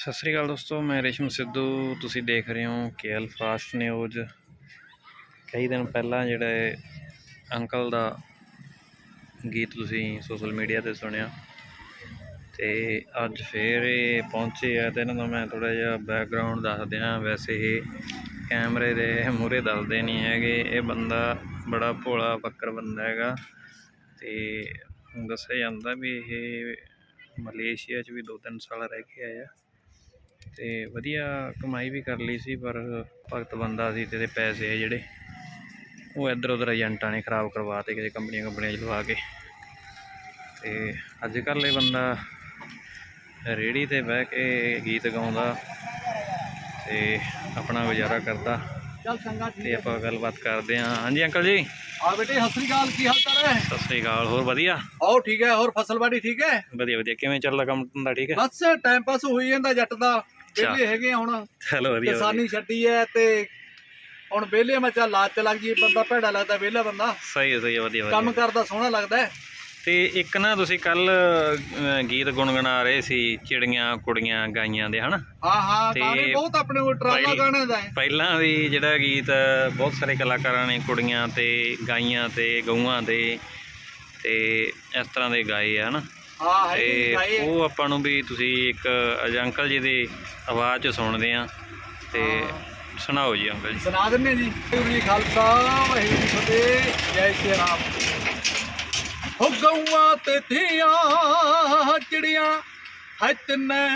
ਸਤਿ ਸ੍ਰੀ ਅਕਾਲ ਦੋਸਤੋ, ਮੈਂ ਰੇਸ਼ਮ ਸਿੱਧੂ। ਤੁਸੀਂ ਦੇਖ ਰਹੇ ਹੋ ਕੇਐਲ ਫਾਸਟ ਨਿਊਜ਼। ਕਈ ਦਿਨ ਪਹਿਲਾਂ ਜਿਹੜਾ ਅੰਕਲ ਦਾ ਗੀਤ ਤੁਸੀਂ ਸੋਸ਼ਲ ਮੀਡੀਆ ਤੇ ਸੁਣਿਆ, ਤੇ ਅੱਜ ਫੇਰ ਇਹ ਪਹੁੰਚੇ ਆ ਤੇ ਇਹਨਾਂ ਦਾ ਮੈਂ ਥੋੜਾ ਜਿਹਾ ਬੈਕਗ੍ਰਾਉਂਡ ਦੱਸ ਦਿਆਂ। ਵੈਸੇ ਇਹ ਕੈਮਰੇ ਦੇ ਮੂਹਰੇ ਦੱਸਦੇ ਨਹੀਂ ਹੈਗੇ। ਇਹ ਬੰਦਾ ਬੜਾ ਭੋਲਾ ਫੱਕਰ ਬੰਦਾ ਹੈਗਾ ਤੇ ਦੱਸਿਆ ਜਾਂਦਾ ਵੀ ਇਹ ਮਲੇਸ਼ੀਆ 'ਚ ਵੀ 2-3 ਸਾਲ ਰਹਿ ਕੇ ਆਇਆ। ਤੇ ਵਧੀਆ ਕਮਾਈ ਵੀ ਕਰ ਲਈ ਸੀ, ਪਰ ਭਗਤ ਬੰਦਾ ਸੀ ਤੇ ਇਹਦੇ ਪੈਸੇ ਜਿਹੜੇ, ਉਹ ਇੱਧਰ ਉੱਧਰ ਏਜੰਟਾਂ ਨੇ ਖਰਾਬ ਕਰਵਾਤੇ ਕਿਸੇ ਕੰਪਨੀਆਂ ਕੰਪਨੀਆਂ 'ਚ ਲਵਾ ਕੇ। ਤੇ ਅੱਜ ਕੱਲ੍ਹ ਇਹ ਬੰਦਾ ਰੇੜੀ ਤੇ ਬਹਿ ਕੇ ਗੀਤ ਗਾਉਂਦਾ ਤੇ ਆਪਣਾ ਗੁਜ਼ਾਰਾ ਕਰਦਾ। ਚੱਲ ਚੰਗਾ ਠੀਕ ਤੇ ਆਪਾਂ ਗੱਲਬਾਤ ਕਰਦੇ ਹਾਂ। ਹਾਂਜੀ ਅੰਕਲ ਜੀ। ਆ ਬੇਟੇ ਸਤਿ ਸ੍ਰੀ ਅਕਾਲ ਕੀ ਹਾਲ ਚਾਲ ਹੈ? ਸਤਿ ਸ੍ਰੀ ਅਕਾਲ ਹੋਰ ਵਧੀਆ? ਆਓ ਠੀਕ ਹੈ ਹੋਰ ਫਸਲਬਾੜੀ ਠੀਕ ਹੈ? ਵਧੀਆ ਵਧੀਆ। ਕਿਵੇਂ ਚੱਲਦਾ ਕੰਮ ਧੰਦਾ ਠੀਕ ਹੈ? ਬਸ ਟਾਈਮ ਪਾਸ ਹੋਈ ਜਾਂਦਾ ਜੱਟ ਦਾ। ਵਿਹਲੇ ਹੈਗੇ ਆ ਹੁਣ। ਚਲੋ ਵਧੀਆ ਵਧੀਆ। ਕਿਸਾਨੀ ਛੱਡੀ ਹੈ ਤੇ ਹੁਣ ਵਿਹਲੇ ਮੈਂ ਚੱਲ ਲਾਜ ਤੇ ਲੱਗ ਜੀ ਬੰਦਾ ਭੈੜਾ ਲੱਗਦਾ ਵਿਹਲਾ ਬੰਦਾ। ਸਹੀ ਹੈ ਸਹੀ ਹੈ ਵਧੀਆ ਕੰਮ ਵਧੀਆ ਕਰਦਾ ਸੋਹਣਾ ਲੱਗਦਾ ਤੇ ਇੱਕ ਨਾ ਤੁਸੀਂ ਕੱਲ ਗੀਤ ਗੁੰਗਣਾ ਰਹੇ ਸੀ ਚਿੜੀਆਂ ਕੁੜੀਆਂ ਗਾਈਆਂ ਦੇ ਹਨਾ? ਹਾਂ ਹਾਂ ਤੇ ਗਾਣੇ ਬਹੁਤ ਆਪਣੇ ਕੋਲ ਟਰਾਲਾ ਗਾਣੇ ਦਾ ਹੈ। ਪਹਿਲਾਂ ਵੀ ਜਿਹੜਾ ਗੀਤ ਬਹੁਤ ਸਾਰੇ ਕਲਾਕਾਰਾਂ ਨੇ ਕੁੜੀਆਂ ਤੇ ਗਾਈਆਂ ਤੇ ਗਊਆਂ ਦੇ ਤੇ ਇਸ ਤਰ੍ਹਾਂ ਦੇ ਗਾਏ ਆ ਹਨਾ? ਹਾਂ ਤੇ। ਉਹ ਆਪਾਂ ਨੂੰ ਵੀ ਤੁਸੀਂ ਇੱਕ ਅੰਕਲ ਜੀ ਦੀ ਆਵਾਜ਼ ਚ ਸੁਣਦੇ ਆ। ਤੇ ਸੁਣਾਓ ਜੀ ਅੰਕਲ ਜੀ। ਸੁਣਾ ਦਿੰਨੇ ਜੀ। ਜੀ ਖਾਲਸਾ ਵਾਹਿਗੁਰੂ ਜੀ ਫਤਿਹ। ਜੈ ਸ਼੍ਰੀ ਰਾਮ। ਹੋ ਗਊਆਂ ਤੇ ਧੀਆਂ ਚਿੜੀਆਂ ਹੈ ਤਿੰਨੇ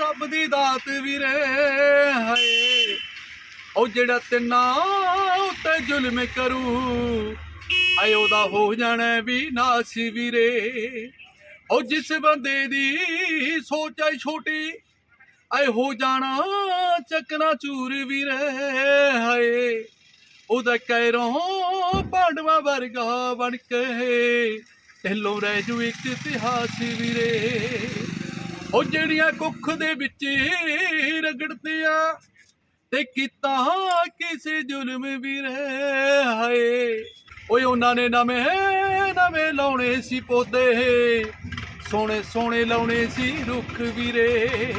ਰੱਬ ਦੀ ਦਾਤ ਵੀਰੇ, ਹਾਏ। ਉਹ ਜਿਹੜਾ ਤਿੰਨਾਂ ਉੱਤੇ ਜ਼ੁਲਮ ਕਰੂ ਆਏ ਉਹਦਾ ਹੋ ਜਾਣਾ ਵੀ ਨਾਸ ਵੀਰੇ। ਉਹ ਜਿਸ ਬੰਦੇ ਦੀ ਸੋਚ ਹੈ ਛੋਟੀ ਆਏ ਹੋ ਜਾਣਾ ਚੱਕਣਾ ਚੂਰ ਵੀਰੇ, ਹਾਏ। ਉਹਦਾ ਕਹਿਰੋਂ ਪਾਂਡਵਾ ਵਰਗਾ ਬਣ ਕੇ ਢਿੱਲੋਂ ਰਹਿ ਜੂ ਇੱਕ ਇਤਿਹਾਸ ਵੀਰੇ। ਉਹ ਜਿਹੜੀਆਂ ਕੁੱਖ ਦੇ ਵਿੱਚ ਰਗੜਦੇ ਤੇ ਕੀਤਾ ਕਿਸੇ ਜ਼ੁਲਮ ਵੀਰੇ, ਹਾਏ। ਓਏ ਉਹਨਾਂ ਨੇ ਨਵੇਂ ਨਵੇਂ ਲਾਉਣੇ ਸੀ ਪੌਦੇ। ਸੋਹਣੇ ਸੋਹਣੇ ਲਾਉਣੇ ਸੀ ਰੁੱਖ ਵੀਰੇ।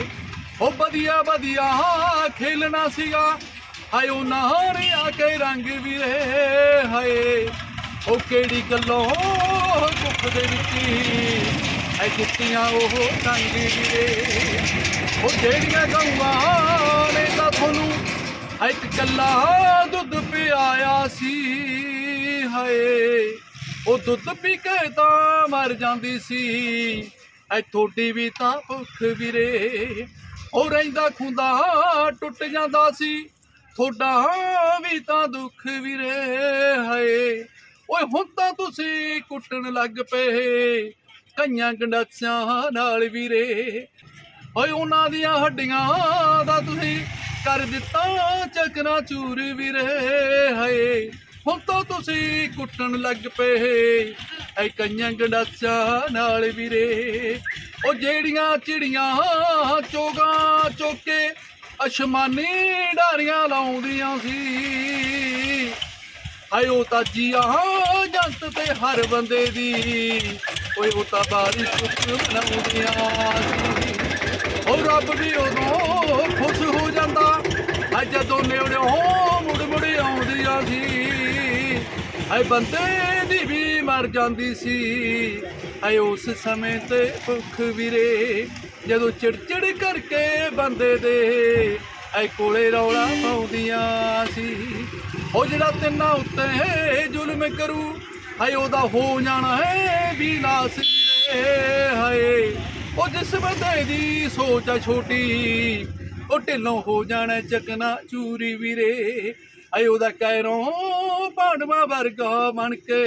ਉਹ ਵਧੀਆ ਵਧੀਆ ਖੇਲਣਾ ਸੀਗਾ। ਹਾਏ ਉਹਨਾਂ ਨੇ ਆ ਕੇ ਰੰਗ ਵੀਰੇ, ਹਾਏ। ਉਹ ਕਿਹੜੀ ਗੱਲੋਂ ਕੁੱਖ ਦੇ ਵਿੱਚ? ਐ ਕਿੱਤੀਆਂ ਉਹ ਰੰਗ ਵੀਰੇ। ਉਹ ਜਿਹੜੀਆਂ ਗਊਆਂ ਨੇ ਤਾਂ ਤੁਹਾਨੂੰ ਇੱਕ ਕੱਲਾ ਦੁੱਧ ਪਿਆਇਆ ਸੀ, ਹਾਏ। ਉਹ ਦੁੱਧ ਪੀ ਕੇ ਤਾਂ ਮਰ ਜਾਂਦੀ ਸੀ। ਐ ਥੋੜੀ ਵੀ ਤਾਂ ਭੁੱਖ ਵੀਰੇ। ਉਹ ਰਹਿੰਦਾ ਖੁੰਦਾ ਟੁੱਟ ਜਾਂਦਾ ਸੀ। ਥੋੜਾ ਵੀ ਤਾਂ ਦੁੱਖ ਵੀਰੇ, ਹਾਏ। ਓਏ, ਹੁਣ ਤਾਂ ਤੁਸੀਂ ਕੁੱਟਣ ਲੱਗ ਪਏ। ਕਈਆਂ ਗੰਡਾਸਿਆਂ ਨਾਲ ਵੀਰੇ। ਓਏ, ਉਹਨਾਂ ਦੀਆਂ ਹੱਡੀਆਂ ਦਾ ਤੁਸੀਂ ਕਰ ਦਿੱਤਾ ਚੱਕਣਾ ਚੂਰ ਵੀਰੇ, ਹਾਏ। ਹੁਣ ਤਾਂ ਤੁਸੀਂ ਕੁੱਟਣ ਲੱਗ ਪਏ। ਐ ਕਈਆਂ ਗੰਡਾਸਿਆਂ ਨਾਲ ਵੀਰੇ। ਉਹ ਜਿਹੜੀਆਂ ਚਿੜੀਆਂ ਚੋਗਾ ਚੋਕੇ ਅਸ਼ਮਾਨੀ ਡਾਰੀਆਂ ਲਾਉਂਦੀਆਂ ਸੀ। ਆਏ ਉਹ ਤਾਂ ਜੀਆ ਜੰਤ ਤੇ ਹਰ ਬੰਦੇ ਦੀ। ਓਏ ਉਹ ਬਾਰਿਸ਼ ਸੁੱਖ ਸੀ। ਉਹ ਰੱਬ ਵੀ ਉਦੋਂ ਖੁਸ਼ ਹੋ ਜਾਂਦਾ। ਆ ਜਦੋਂ ਨੇੜਿਓਂ ਮੁੜ ਮੁੜ ਆਉਂਦੀਆਂ ਸੀ। ਆਏ ਬੰਦੇ ਦੀ ਵੀ ਮਰ ਜਾਂਦੀ ਸੀ। ਆਏ ਉਸ ਸਮੇਂ ਤੇ ਭੁੱਖ ਵੀਰੇ ਜਦੋਂ ਚਿੜਚਿੜ ਕਰਕੇ ਬੰਦੇ ਦੇ ਐ ਕੋਲੇ ਰੌਲਾ ਪਾਉਂਦੀਆਂ ਸੀ। ਉਹ ਜਿਹੜਾ ਤਿੰਨਾਂ ਉੱਤੇ ਜ਼ੁਲਮ ਕਰੂ, ਹਾਏ ਉਹਦਾ ਹੋ ਜਾਣਾ ਹੈ ਵਿਨਾਸ਼ ਵੀਰੇ ਹਾਏ। ਉਹ ਜਿਸ ਬੰਦੇ ਦੀ ਸੋਚ ਆ ਛੋਟੀ, ਉਹ ਢਿੱਲੋਂ ਹੋ ਜਾਣਾ ਚਕਨਾ ਚੂਰੀ ਵੀਰੇ। ਵਰਗਾ ਬਣ ਕੇ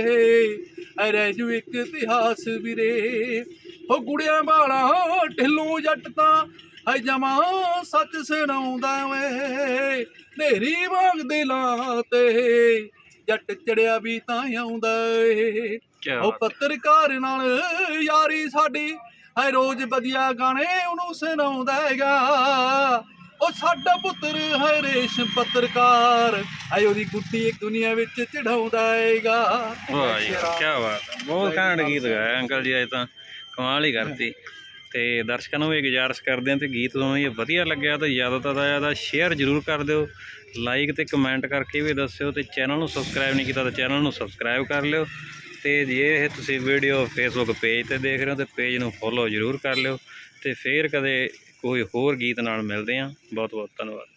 ਐ ਰਹਿ ਜੂ ਇੱਕ ਇਤਿਹਾਸ ਵੀਰੇ। ਉਹ ਗੁੜਿਆਂ ਵਾਲਾ ਢਿੱਲੋਂ ਜੱਟ ਤਾਂ ਹਾਏ ਜਮਾ ਸੱਚ ਸੁਣਾਉਂਦਾ ਵੇ ਨੇਰੀ ਵਾਂਗ ਦਿਲਾਂ ਤੇ ਜੱਟ ਚੜਿਆ ਵੀ ਤਾਂ ਆਉਂਦਾ ਏ। ਉਹ ਪੱਤਰਕਾਰ ਨਾਲ ਯਾਰੀ ਸਾਡੀ ਹੈ ਰੋਜ਼ ਵਧੀਆ ਗਾਣੇ ਉਹਨੂੰ ਸੁਣਾਉਂਦਾ ਹੈਗਾ। ਉਹ ਸਾਡਾ ਪੁੱਤਰ ਹੈ ਰੇਸ਼ ਪੱਤਰਕਾਰ। ਹੈ ਉਹਦੀ ਗੁੱਡੀ ਇੱਕ ਦੁਨੀਆ ਵਿੱਚ ਚੜਾਉਂਦਾ ਹੈਗਾ ਵਾਹ ਜੀ ਕੀ ਬਾਤ ਹੈ ਬਹੁਤ ਘੈਂਟ ਗੀਤ ਗਾਇਆ ਅੰਕਲ ਜੀ ਅੱਜ ਤਾਂ ਕਮਾਲ ਹੀ ਕਰਤੀ। ਤੇ ਦਰਸ਼ਕਾਂ ਨੂੰ ਵੀ ਗੁਜ਼ਾਰਿਸ਼ ਕਰਦੇ ਹਾਂ ਤੇ ਗੀਤ ਤੁਹਾਨੂੰ ਇਹ ਵਧੀਆ ਲੱਗਿਆ ਤਾਂ ਜ਼ਿਆਦਾ ਤੋਂ ਜ਼ਿਆਦਾ ਸ਼ੇਅਰ ਜ਼ਰੂਰ ਕਰ ਦਿਓ। ਲਾਈਕ ਤੇ ਕਮੈਂਟ ਕਰਕੇ ਵੀ ਦੱਸਿਓ ਤੇ ਚੈਨਲ ਨੂੰ ਸਬਸਕ੍ਰਾਈਬ ਨਹੀਂ ਕੀਤਾ ਤਾਂ ਚੈਨਲ ਨੂੰ ਸਬਸਕ੍ਰਾਈਬ ਕਰ ਲਿਓ। ਤੇ ਜੇ ਇਹ ਤੁਸੀਂ ਵੀਡੀਓ ਫੇਸਬੁੱਕ ਪੇਜ ਤੇ ਦੇਖ ਰਹੇ ਹੋ ਤੇ ਪੇਜ ਨੂੰ ਫੋਲੋ ਜ਼ਰੂਰ ਕਰ ਲਿਓ। ਤੇ ਫੇਰ ਕਦੇ ਕੋਈ ਹੋਰ ਗੀਤ ਨਾਲ ਮਿਲਦੇ ਹਾਂ। ਬਹੁਤ ਬਹੁਤ ਧੰਨਵਾਦ।